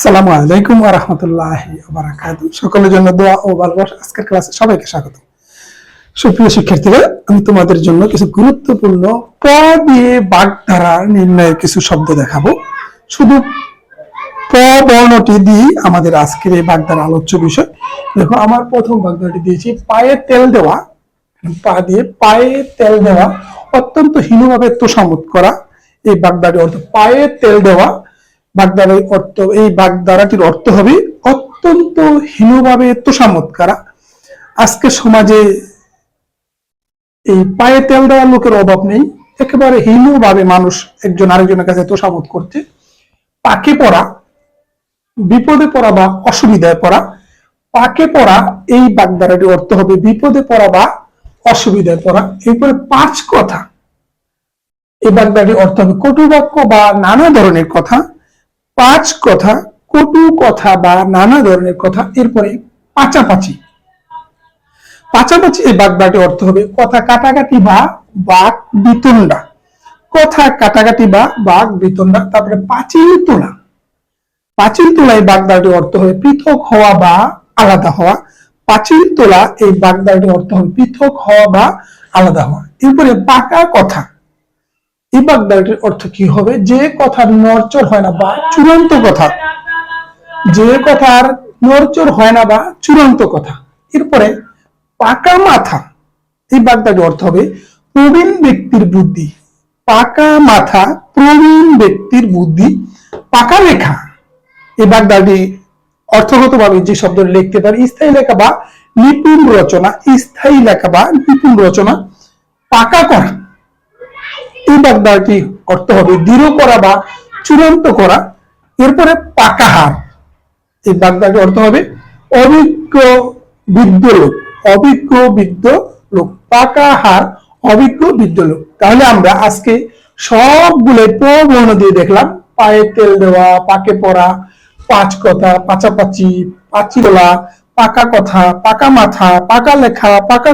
আসসালামু আলাইকুম ওয়া বারাকাতুহু। সকলের জন্য দোয়া ও ভালোবাসা আজকের ক্লাসে সবাইকে স্বাগত। সুপ্রিয় শিক্ষার্থীরা, আমি তোমাদের জন্য কিছু গুরুত্বপূর্ণ প দিয়ে বাগধারা নির্ণয়ের কিছু শব্দ দেখাবো। শুধু প বর্ণটি দিয়ে আমাদের আজকের এই বাগধারা আলোচ্য বিষয়। দেখো, আমার প্রথম বাগধারাটি দিয়েছি, পায়ে তেল দেওয়া। পা দিয়ে পায়ে তেল দেওয়া, অত্যন্ত হীনভাবে তোষামত করা। এই বাগদাটির অর্থ পায়ে তেল দেওয়া। বাগদারের অর্থ, এই বাগদারাটির অর্থ হবে অত্যন্ত হীনভাবে তোষামত করা আজকে সমাজে এই পায়ে তেল দেওয়ার লোকের অভাব নেই। একেবারে হীনভাবে মানুষ একজন আরেকজনের কাছে তোষামত করছে। পাকে পড়া, বিপদে পড়া বা অসুবিধায় পড়া, পাকে পড়া, এই বাগদারাটির অর্থ হবে বিপদে পড়া বা অসুবিধায় পড়া। এরপরে পাঁচ কথা। এই বাগদাটির অর্থ হবে কটু বাক্য বা নানা ধরনের কথা। পাঁচ কথা, কটু কথা বা নানা ধরনের কথা, এরপরে পাচাপাচি। পাচাপাচি এই বাগদাটি অর্থ হবে কথা কাটাকাটি বা বাক বিতণ্ডা। কথা কাটাকাটি বা বাক বিতণ্ডা, তারপরে পাঁচিল তোলা। পাঁচিল তোলা এই বাগদাটির অর্থ হবে পৃথক হওয়া বা আলাদা হওয়া। পাঁচিল তোলা এই বাগদাটির অর্থ হবে পৃথক হওয়া বা আলাদা হওয়া। এরপরে পাকা কথা। এই বাগদাটির অর্থ কি হবে? যে কথার নড়চড় হয় না বা চূড়ান্ত কথা। যে কথার নড়চড় হয় না বা চূড়ান্ত কথা। এরপরে পাকা মাথা। এই বাগদাটির অর্থ হবে প্রবীণ ব্যক্তির বুদ্ধি। পাকা মাথা, প্রবীণ ব্যক্তির বুদ্ধি। পাকা লেখা। এই বাগদাটি অর্থগতভাবে যে শব্দ লিখতে পারি, স্থায়ী লেখা বা নিপুণ রচনা। স্থায়ী লেখা বা নিপুণ রচনা। পাকা করা। এই বাগদাটি অর্থ হবে, দৃঢ় করা বা চূড়ান্ত করা। এরপরে পাকাহার এই বাগদাটি অর্থ হবে অভিজ্ঞ বিদ্য লোক, অভিজ্ঞ বিদ্য লোক। পাকাহার অভিজ্ঞ বিদ্য লোক। তাহলে আমরা আজকে সবগুলো প্রবর্ণ দিয়ে দেখলাম। পায়ে তেল দেওয়া, পাকে পড়া, পাঁচ কথা, পাচাপাচি পাচি তোলা, পাকা কথা, পাকা মাথা, পাকা লেখা, পাকা